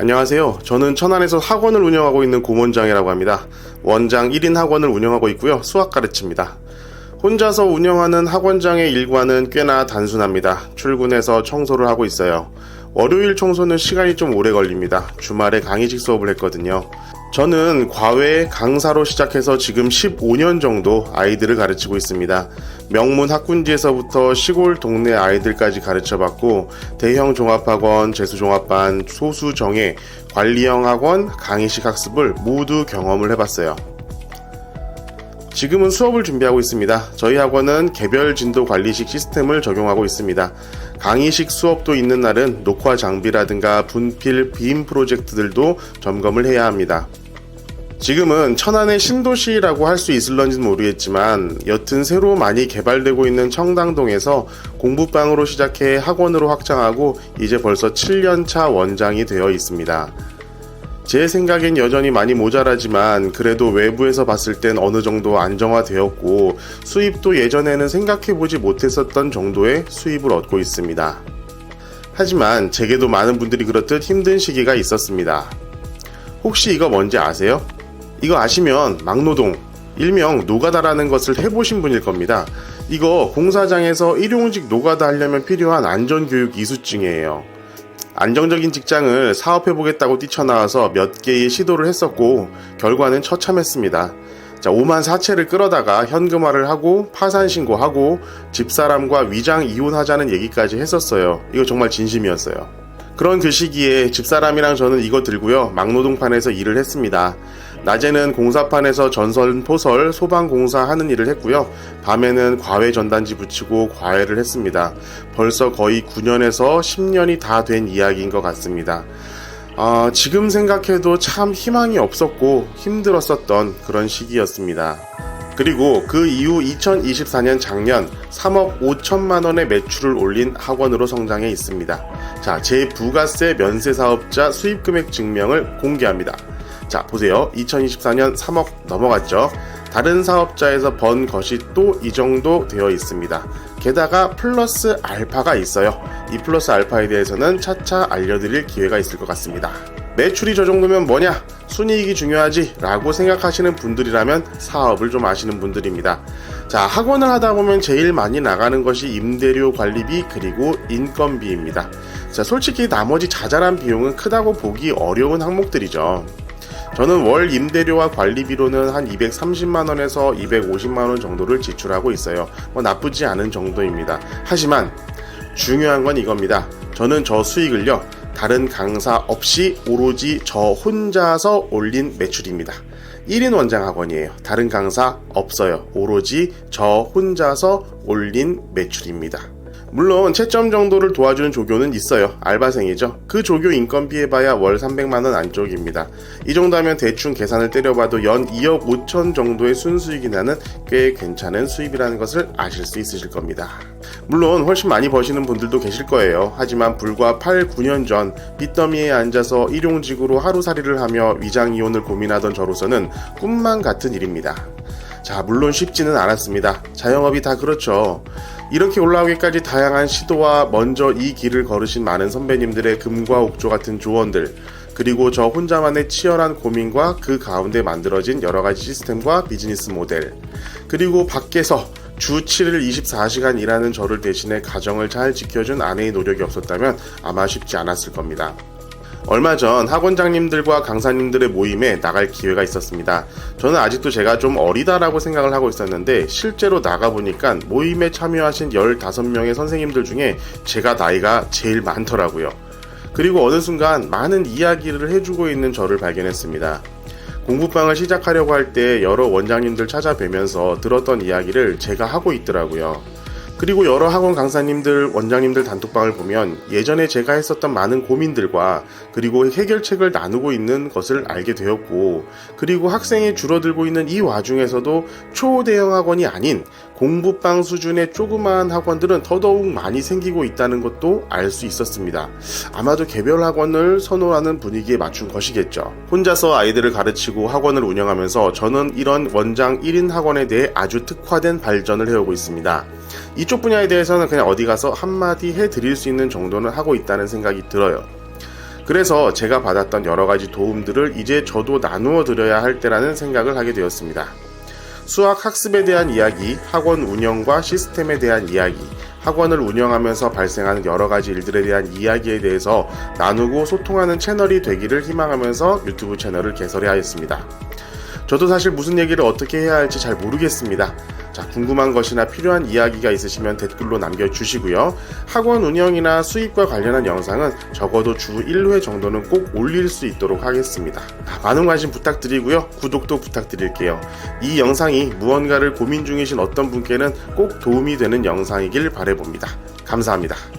안녕하세요. 저는 천안에서 학원을 운영하고 있는 고문장이라고 합니다. 원장 1인 학원을 운영하고 있고요. 수학 가르칩니다. 혼자서 운영하는 학원장의 일과는 꽤나 단순합니다. 출근해서 청소를 하고 있어요. 월요일 청소는 시간이 좀 오래 걸립니다. 주말에 강의직 수업을 했거든요. 저는 과외 강사로 시작해서 지금 15년 정도 아이들을 가르치고 있습니다. 명문 학군지에서부터 시골 동네 아이들까지 가르쳐봤고 대형 종합학원, 재수종합반, 소수정예, 관리형 학원, 강의식 학습을 모두 경험을 해봤어요. 지금은 수업을 준비하고 있습니다. 저희 학원은 개별 진도 관리식 시스템을 적용하고 있습니다. 강의식 수업도 있는 날은 녹화 장비라든가 분필, 빔 프로젝트들도 점검을 해야 합니다. 지금은 천안의 신도시라고 할 수 있을런지는 모르겠지만 여튼 새로 많이 개발되고 있는 청담동에서 공부방으로 시작해 학원으로 확장하고 이제 벌써 7년차 원장이 되어 있습니다. 제 생각엔 여전히 많이 모자라지만 그래도 외부에서 봤을 땐 어느 정도 안정화되었고 수입도 예전에는 생각해보지 못했었던 정도의 수입을 얻고 있습니다. 하지만 제게도 많은 분들이 그렇듯 힘든 시기가 있었습니다. 혹시 이거 뭔지 아세요? 이거 아시면 막노동, 일명 노가다라는 것을 해보신 분일 겁니다. 이거 공사장에서 일용직 노가다 하려면 필요한 안전교육 이수증이에요. 안정적인 직장을 사업해보겠다고 뛰쳐나와서 몇 개의 시도를 했었고 결과는 처참했습니다. 자, 5만 4채를 끌어다가 현금화를 하고 파산 신고하고 집사람과 위장 이혼하자는 얘기까지 했었어요. 이거 정말 진심이었어요. 그런 그 시기에 집사람이랑 저는 이거 들고요. 막노동판에서 일을 했습니다. 낮에는 공사판에서 전선 포설, 소방 공사 하는 일을 했고요. 밤에는 과외 전단지 붙이고 과외를 했습니다. 벌써 거의 9년에서 10년이 다 된 이야기인 것 같습니다. 아, 지금 생각해도 참 희망이 없었고 힘들었었던 그런 시기였습니다. 그리고 그 이후 2024년 작년 3억 5천만 원의 매출을 올린 학원으로 성장해 있습니다. 자, 제 부가세 면세 사업자 수입 금액 증명을 공개합니다. 자, 보세요. 2024년 3억 넘어갔죠. 다른 사업자에서 번 것이 또 이 정도 되어 있습니다. 게다가 플러스 알파가 있어요. 이 플러스 알파에 대해서는 차차 알려드릴 기회가 있을 것 같습니다. 매출이 저 정도면 뭐냐? 순이익이 중요하지? 라고 생각하시는 분들이라면 사업을 좀 아시는 분들입니다. 자, 학원을 하다 보면 제일 많이 나가는 것이 임대료 관리비 그리고 인건비입니다. 자, 솔직히 나머지 자잘한 비용은 크다고 보기 어려운 항목들이죠. 저는 월 임대료와 관리비로는 한 230만원에서 250만원 정도를 지출하고 있어요. 뭐 나쁘지 않은 정도입니다. 하지만 중요한 건 이겁니다. 저는 저 수익을요, 다른 강사 없이 오로지 저 혼자서 올린 매출입니다. 1인 원장 학원이에요. 다른 강사 없어요. 오로지 저 혼자서 올린 매출입니다. 물론 채점 정도를 도와주는 조교는 있어요. 알바생이죠. 그 조교 인건비 해봐야 월 300만원 안쪽입니다. 이 정도면 대충 계산을 때려봐도 연 2억 5천 정도의 순수익이 나는 꽤 괜찮은 수입이라는 것을 아실 수 있으실 겁니다. 물론 훨씬 많이 버시는 분들도 계실 거예요. 하지만 불과 8, 9년 전 빚더미에 앉아서 일용직으로 하루살이를 하며 위장 이혼을 고민하던 저로서는 꿈만 같은 일입니다. 자, 물론 쉽지는 않았습니다. 자영업이 다 그렇죠. 이렇게 올라오기까지 다양한 시도와 먼저 이 길을 걸으신 많은 선배님들의 금과 옥조 같은 조언들, 그리고 저 혼자만의 치열한 고민과 그 가운데 만들어진 여러 가지 시스템과 비즈니스 모델, 그리고 밖에서 주 7일 24시간 일하는 저를 대신해 가정을 잘 지켜준 아내의 노력이 없었다면 아마 쉽지 않았을 겁니다. 얼마 전 학원장님들과 강사님들의 모임에 나갈 기회가 있었습니다. 저는 아직도 제가 좀 어리다라고 생각을 하고 있었는데 실제로 나가보니까 모임에 참여하신 15명의 선생님들 중에 제가 나이가 제일 많더라고요. 그리고 어느 순간 많은 이야기를 해주고 있는 저를 발견했습니다. 공부방을 시작하려고 할 때 여러 원장님들 찾아뵈면서 들었던 이야기를 제가 하고 있더라고요. 그리고 여러 학원 강사님들, 원장님들 단톡방을 보면 예전에 제가 했었던 많은 고민들과 그리고 해결책을 나누고 있는 것을 알게 되었고, 그리고 학생이 줄어들고 있는 이 와중에서도 초대형 학원이 아닌 공부방 수준의 조그마한 학원들은 더더욱 많이 생기고 있다는 것도 알 수 있었습니다. 아마도 개별 학원을 선호하는 분위기에 맞춘 것이겠죠. 혼자서 아이들을 가르치고 학원을 운영하면서 저는 이런 원장 1인 학원에 대해 아주 특화된 발전을 해오고 있습니다. 이쪽 분야에 대해서는 그냥 어디 가서 한마디 해 드릴 수 있는 정도는 하고 있다는 생각이 들어요. 그래서 제가 받았던 여러 가지 도움들을 이제 저도 나누어 드려야 할 때라는 생각을 하게 되었습니다. 수학 학습에 대한 이야기, 학원 운영과 시스템에 대한 이야기, 학원을 운영하면서 발생하는 여러 가지 일들에 대한 이야기에 대해서 나누고 소통하는 채널이 되기를 희망하면서 유튜브 채널을 개설하였습니다. 저도 사실 무슨 얘기를 어떻게 해야 할지 잘 모르겠습니다. 자, 궁금한 것이나 필요한 이야기가 있으시면 댓글로 남겨주시고요. 학원 운영이나 수입과 관련한 영상은 적어도 주 1회 정도는 꼭 올릴 수 있도록 하겠습니다. 아, 많은 관심 부탁드리고요. 구독도 부탁드릴게요. 이 영상이 무언가를 고민 중이신 어떤 분께는 꼭 도움이 되는 영상이길 바래봅니다. 감사합니다.